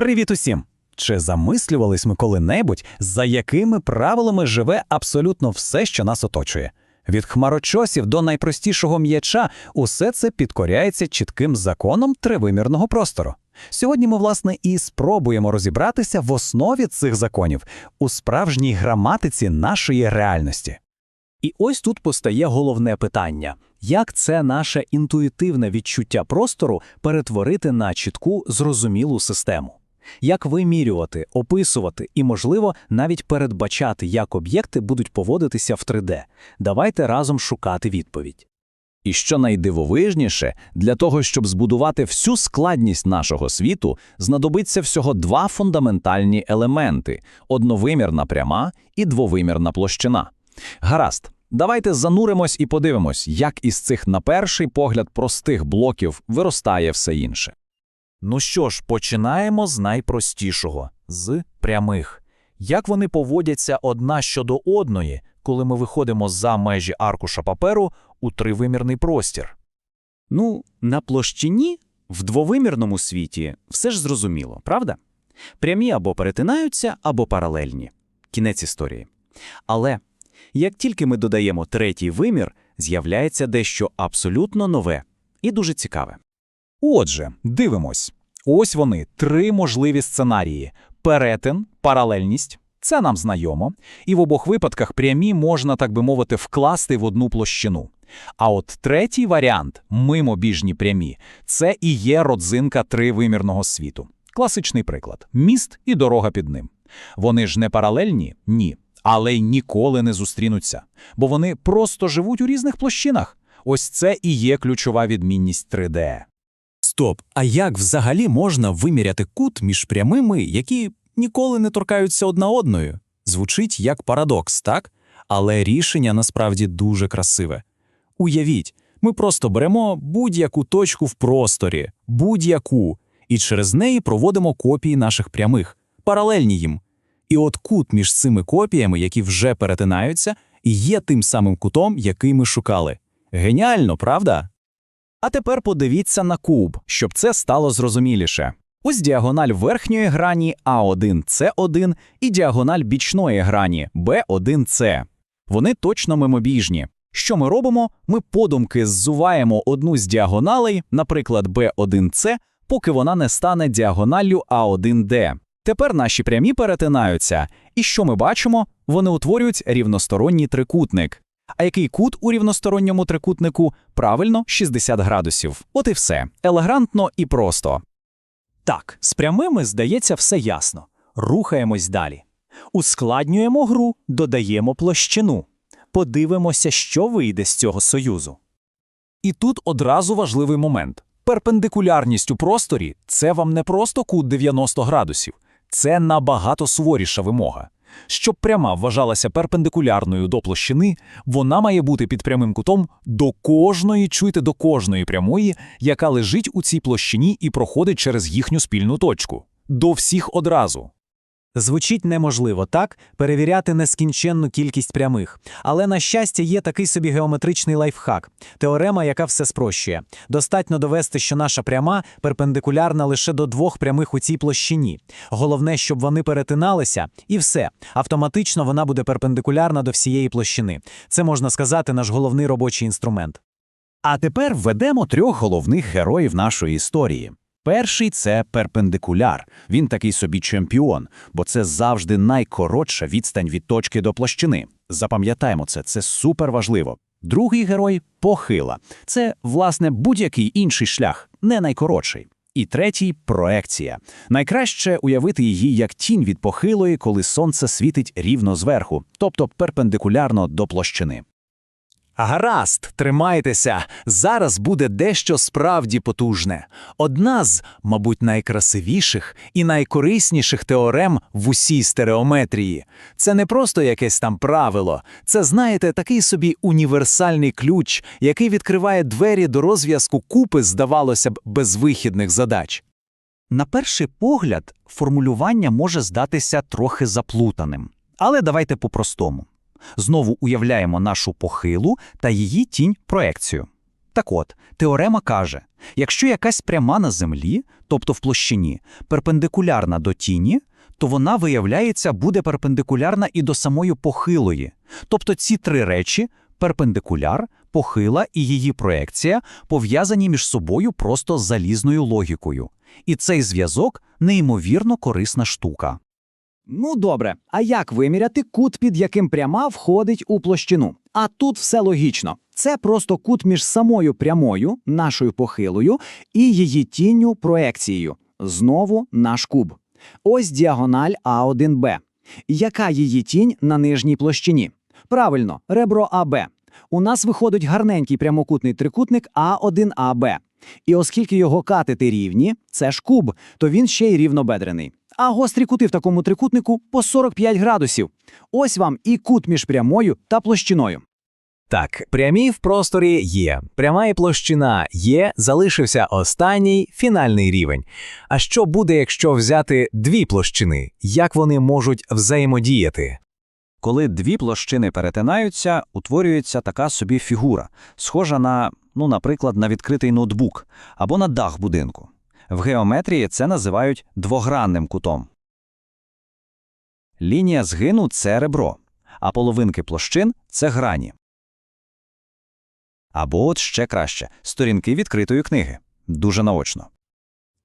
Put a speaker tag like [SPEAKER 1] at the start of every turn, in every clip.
[SPEAKER 1] Привіт усім! Чи замислювались ми коли-небудь, за якими правилами живе абсолютно все, що нас оточує? Від хмарочосів до найпростішого м'яча усе це підкоряється чітким законом тривимірного простору. Сьогодні ми, власне, і спробуємо розібратися в основі цих законів у справжній граматиці нашої реальності.
[SPEAKER 2] І ось тут постає головне питання: як це наше інтуїтивне відчуття простору перетворити на чітку, зрозумілу систему? Як вимірювати, описувати і, можливо, навіть передбачати, як об'єкти будуть поводитися в 3D? Давайте разом шукати відповідь.
[SPEAKER 3] І що найдивовижніше, для того, щоб збудувати всю складність нашого світу, знадобиться всього два фундаментальні елементи одновимірна пряма і двовимірна площина. Гаразд, давайте зануримось і подивимось, як із цих, на перший погляд, простих блоків виростає все інше.
[SPEAKER 2] Ну що ж, починаємо з найпростішого з прямих. Як вони поводяться одна щодо одної, коли ми виходимо за межі аркуша паперу у тривимірний простір? Ну, на площині в двовимірному світі все ж зрозуміло, правда? Прямі або перетинаються, або паралельні. Кінець історії. Але як тільки ми додаємо третій вимір, з'являється дещо абсолютно нове і дуже цікаве.
[SPEAKER 1] Отже, дивимось. Ось вони, три можливі сценарії: перетин, паралельність. Це нам знайомо, і в обох випадках прямі можна, так би мовити, вкласти в одну площину. А от третій варіант мимобіжні прямі це і є родзинка тривимірного світу. Класичний приклад: міст і дорога під ним. Вони ж не паралельні? Ні. Але й ніколи не зустрінуться, бо вони просто живуть у різних площинах. Ось це і є ключова відмінність 3D.
[SPEAKER 2] Стоп, а як взагалі можна виміряти кут між прямими, які ніколи не торкаються одна одною? Звучить як парадокс, так? Але рішення насправді дуже красиве. Уявіть, ми просто беремо будь-яку точку в просторі, будь-яку, і через неї проводимо копії наших прямих, паралельні їм. І от кут між цими копіями, які вже перетинаються, і є тим самим кутом, який ми шукали. Геніально, правда? А тепер подивіться на куб, щоб це стало зрозуміліше. Ось діагональ верхньої грані А1С1 і діагональ бічної грані Б1С. Вони точно мимобіжні. Що ми робимо? Ми подумки ззуваємо одну з діагоналей, наприклад, B1C, поки вона не стане діагоналлю А1D. Тепер наші прямі перетинаються, і що ми бачимо? Вони утворюють рівносторонній трикутник. А який кут у рівносторонньому трикутнику? Правильно, 60 градусів. От і все. Елегантно і просто. Так, з прямими, здається, все ясно. Рухаємось далі. Ускладнюємо гру, додаємо площину. Подивимося, що вийде з цього союзу. І тут одразу важливий момент. Перпендикулярність у просторі це вам не просто кут 90 градусів, це набагато суворіша вимога. Щоб пряма вважалася перпендикулярною до площини, вона має бути під прямим кутом до кожної, чуйте, до кожної прямої, яка лежить у цій площині і проходить через їхню спільну точку. До всіх одразу. Звучить неможливо так перевіряти нескінченну кількість прямих. Але, на щастя, є такий собі геометричний лайфхак теорема, яка все спрощує. Достатньо довести, що наша пряма перпендикулярна лише до двох прямих у цій площині. Головне, щоб вони перетиналися, і все. Автоматично вона буде перпендикулярна до всієї площини. Це можна сказати наш головний робочий інструмент.
[SPEAKER 4] А тепер введемо трьох головних героїв нашої історії. Перший це перпендикуляр. Він такий собі чемпіон, бо це завжди найкоротша відстань від точки до площини. Запам'ятаємо це, це супер важливо. Другий герой похила. Це, власне, будь-який інший шлях, не найкоротший. І третій проекція. Найкраще уявити її як тінь від похилої, коли сонце світить рівно зверху, тобто перпендикулярно до площини.
[SPEAKER 2] Гаразд, тримайтеся. Зараз буде дещо справді потужне. Одна з, мабуть, найкрасивіших і найкорисніших теорем в усій стереометрії. Це не просто якесь там правило, це, знаєте, такий собі універсальний ключ, який відкриває двері до розв'язку купи, здавалося б, безвихідних задач.
[SPEAKER 4] На перший погляд, формулювання може здатися трохи заплутаним. Але давайте по-простому. Знову уявляємо нашу похилу та її тінь проекцію. Так от, теорема каже, якщо якась пряма на землі, тобто в площині, перпендикулярна до тіні, то вона, виявляється, буде перпендикулярна і до самої похилої. Тобто ці три речі перпендикуляр, похила і її проекція пов'язані між собою просто залізною логікою. І цей зв'язок неймовірно корисна штука.
[SPEAKER 5] Ну добре, а як виміряти кут, під яким пряма входить у площину? А тут все логічно. Це просто кут між самою прямою, нашою похилою, і її тінню проекцією. Знову наш куб. Ось діагональ А1Б. Яка її тінь на нижній площині? Правильно, ребро АБ. У нас виходить гарненький прямокутний трикутник А1АБ. І оскільки його катети рівні, це ж куб, то він ще й рівнобедрений. А гострі кути в такому трикутнику по 45 градусів. Ось вам і кут між прямою та площиною.
[SPEAKER 2] Так, прямі в просторі є, пряма і площина є, залишився останній фінальний рівень. А що буде, якщо взяти дві площини? Як вони можуть взаємодіяти?
[SPEAKER 3] Коли дві площини перетинаються, утворюється така собі фігура, схожа на, ну, наприклад, на відкритий ноутбук або на дах будинку. В геометрії це називають двогранним кутом. Лінія згину – це ребро, а половинки площин – це грані. Або от ще краще – сторінки відкритої книги. Дуже наочно.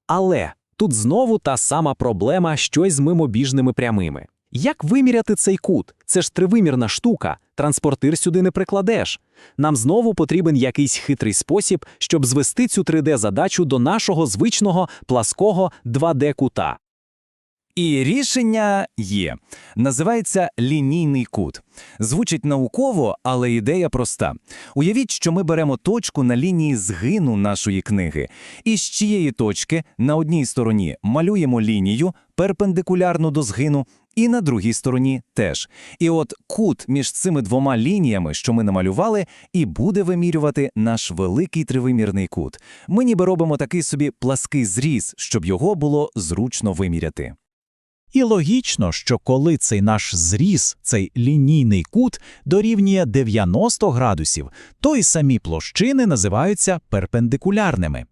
[SPEAKER 6] Але тут знову та сама проблема щось з мимобіжними прямими. Як виміряти цей кут? Це ж тривимірна штука, транспортир сюди не прикладеш. Нам знову потрібен якийсь хитрий спосіб, щоб звести цю 3D-задачу до нашого звичного плаского 2D-кута.
[SPEAKER 2] І рішення є. Називається лінійний кут. Звучить науково, але ідея проста. Уявіть, що ми беремо точку на лінії згину нашої книги, і з чиєї точки на одній стороні малюємо лінію перпендикулярну до згину, і на другій стороні теж. І от кут між цими двома лініями, що ми намалювали, і буде вимірювати наш великий тривимірний кут. Ми ніби робимо такий собі плаский зріз, щоб його було зручно виміряти.
[SPEAKER 1] І логічно, що коли цей наш зріз, цей лінійний кут дорівнює 90 градусів, то й самі площини називаються перпендикулярними.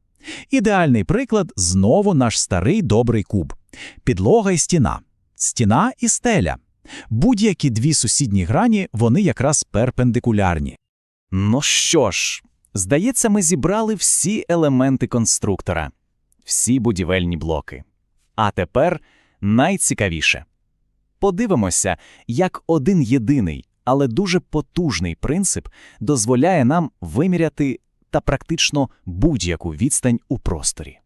[SPEAKER 1] Ідеальний приклад знову наш старий добрий куб. Підлога і стіна. Стіна і стеля. Будь-які дві сусідні грані, вони якраз перпендикулярні.
[SPEAKER 2] Ну що ж, здається, ми зібрали всі елементи конструктора, всі будівельні блоки. А тепер найцікавіше. Подивимося, як один єдиний, але дуже потужний принцип дозволяє нам виміряти та практично будь-яку відстань у просторі.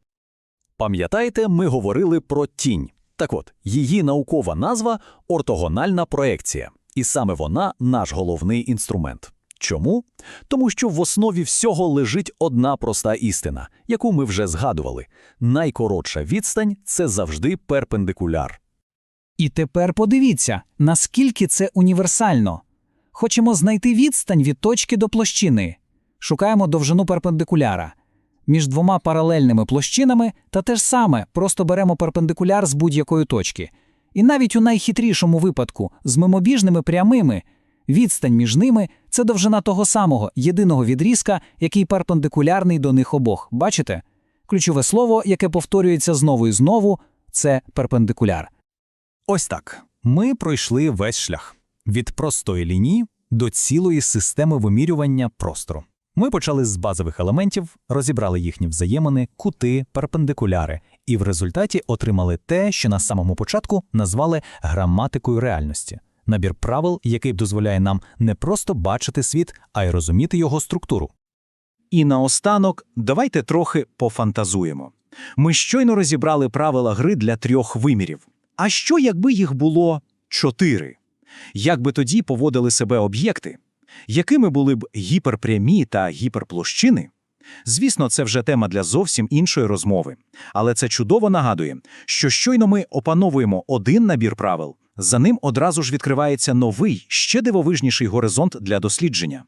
[SPEAKER 2] Пам'ятаєте, ми говорили про тінь. Так от, її наукова назва ортогональна проекція, і саме вона наш головний інструмент. Чому? Тому що в основі всього лежить одна проста істина, яку ми вже згадували. Найкоротша відстань – це завжди перпендикуляр.
[SPEAKER 5] І тепер подивіться, наскільки це універсально. Хочемо знайти відстань від точки до площини. Шукаємо довжину перпендикуляра. Між двома паралельними площинами та те ж саме, просто беремо перпендикуляр з будь-якої точки. І навіть у найхитрішому випадку з мимобіжними прямими відстань між ними це довжина того самого єдиного відрізка, який перпендикулярний до них обох. Бачите? Ключове слово, яке повторюється знову і знову, це перпендикуляр.
[SPEAKER 1] Ось так. Ми пройшли весь шлях від простої лінії до цілої системи вимірювання простору. Ми почали з базових елементів, розібрали їхні взаємини, кути, перпендикуляри, і в результаті отримали те, що на самому початку назвали граматикою реальності набір правил, який дозволяє нам не просто бачити світ, а й розуміти його структуру.
[SPEAKER 4] І наостанок давайте трохи пофантазуємо. Ми щойно розібрали правила гри для трьох вимірів. А що, якби їх було чотири? Як би тоді поводили себе об'єкти? Якими були б гіперпрямі та гіперплощини? Звісно, це вже тема для зовсім іншої розмови. Але це чудово нагадує, що щойно ми опановуємо один набір правил, за ним одразу ж відкривається новий, ще дивовижніший горизонт для дослідження.